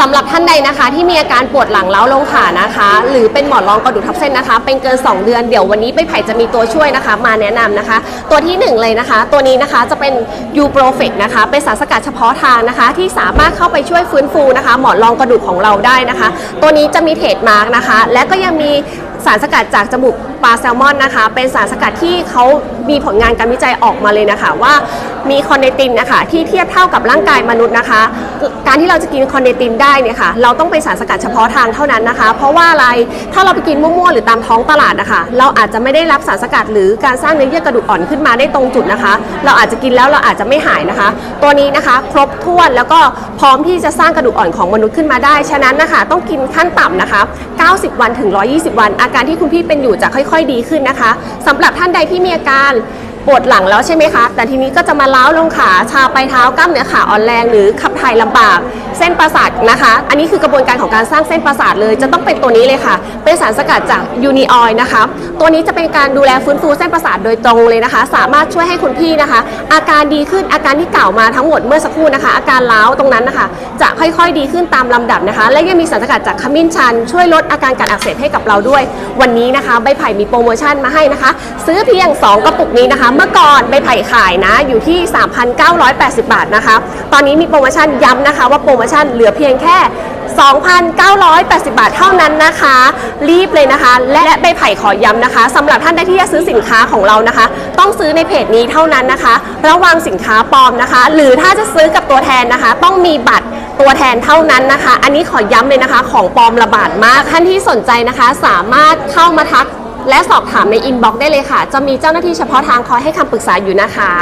สำหรับท่านใดนะคะ ที่มีอาการปวดหลังเล้าลงขานะคะ หรือเป็นหมอนรองกระดูกทับเส้นนะคะ เป็นเกิน 2 เดือนเดี๋ยววันนี้ไปไผ่จะมีตัวช่วยนะคะ มาแนะนำนะคะ ตัวที่หนึ่งเลยนะคะ ตัวนี้นะคะจะเป็นยูโปรเฟกนะคะเป็นสารสกัดเฉพาะทางนะคะ ที่สามารถเข้าไปช่วยฟื้นฟูนะคะ หมอนรองกระดูกของเราได้นะคะ ตัวนี้จะมีเทรดมาร์กนะคะ และก็ยังมีสารสกัดจากจมูก ปลาแซลมอนนะคะ เป็นสารสกัดที่เขามีผลงานการวิจัยออกมาเลยนะคะ ว่ามีคอนเนตินนะคะที่เทียบเท่ากับร่างกายมนุษย์นะคะ การที่เราจะกินคอนเนตินได้เนี่ยค่ะเราต้องเป็นสารสกัดเฉพาะทางเท่านั้นนะคะ เพราะว่าอะไรถ้าเราไปกินมั่วๆหรือตามท้องตลาดนะคะเราอาจจะไม่ได้รับสารสกัดหรือการสร้างเนื้อเยื่อกระดูกอ่อนขึ้นมาได้ตรงจุดนะคะ เราอาจจะกินแล้วเราอาจจะไม่หายนะคะ ตัวนี้นะคะ ครบถ้วนแล้วก็พร้อมที่จะสร้างกระดูกอ่อนของมนุษย์ขึ้นมาได้ฉะนั้นนะคะ ต้องกินขั้นต่ำนะคะ 90 วันถึง 120 วัน อาการที่คุณพี่เป็นอยู่จะค่อยค่อยดีขึ้นนะคะสำหรับท่านใดที่มีอาการ ปวดหลังแล้วใช่ไหมคะ แต่ทีนี้ก็จะมาล้าวลงขาชาไปเท้ากล้ามเนื้อขาอ่อนแรงหรือขับถ่ายลำบาก เส้นประสาทนะคะ อันนี้คือกระบวนการของการสร้างเส้นประสาทเลย จะต้องเป็นตัวนี้เลยค่ะ เป็นสารสกัดจากยูนิออยนะคะ ตัวนี้จะเป็นการดูแลฟื้นฟูเส้นประสาทโดยตรงเลยนะคะ สามารถช่วยให้คุณพี่นะคะ อาการดีขึ้นอาการที่เก่ามาทั้งหมดเมื่อสักครู่นะคะ อาการล้าวตรงนั้นนะคะ จะค่อยๆดีขึ้นตามลำดับนะคะ และยังมีสารสกัดจากขมิ้นชัน ช่วยลดอาการกัดอักเสบให้กับเราด้วย วันนี้นะคะใบไผ่มีโปรโมชั่นมาให้นะคะ ซื้อเพียง 2 กระปุกนี้นะคะเมื่อก่อนใบไผ่ขายนะอยู่ที่ 3,980 บาทนะคะ ตอนนี้มีโปรโมชั่นย้ำนะคะว่าโปรโมชั่นเหลือเพียงแค่ 2,980 บาทเท่านั้นนะคะ รีบเลยนะคะ และใบไผ่ขอย้ำนะคะสำหรับท่านใดที่จะซื้อสินค้าของเรานะคะ ต้องซื้อในเพจนี้เท่านั้นนะคะ ระวังสินค้าปลอมนะคะ หรือถ้าจะซื้อกับตัวแทนนะคะ ต้องมีบัตรตัวแทนเท่านั้นนะคะ อันนี้ขอย้ำเลยนะคะ ของปลอมระบาดมากท่านที่สนใจนะคะ สามารถเข้ามาทัก และสอบถามในอินบ็อกซ์ได้เลยค่ะ จะมีเจ้าหน้าที่เฉพาะทางคอยให้คำปรึกษาอยู่นะคะ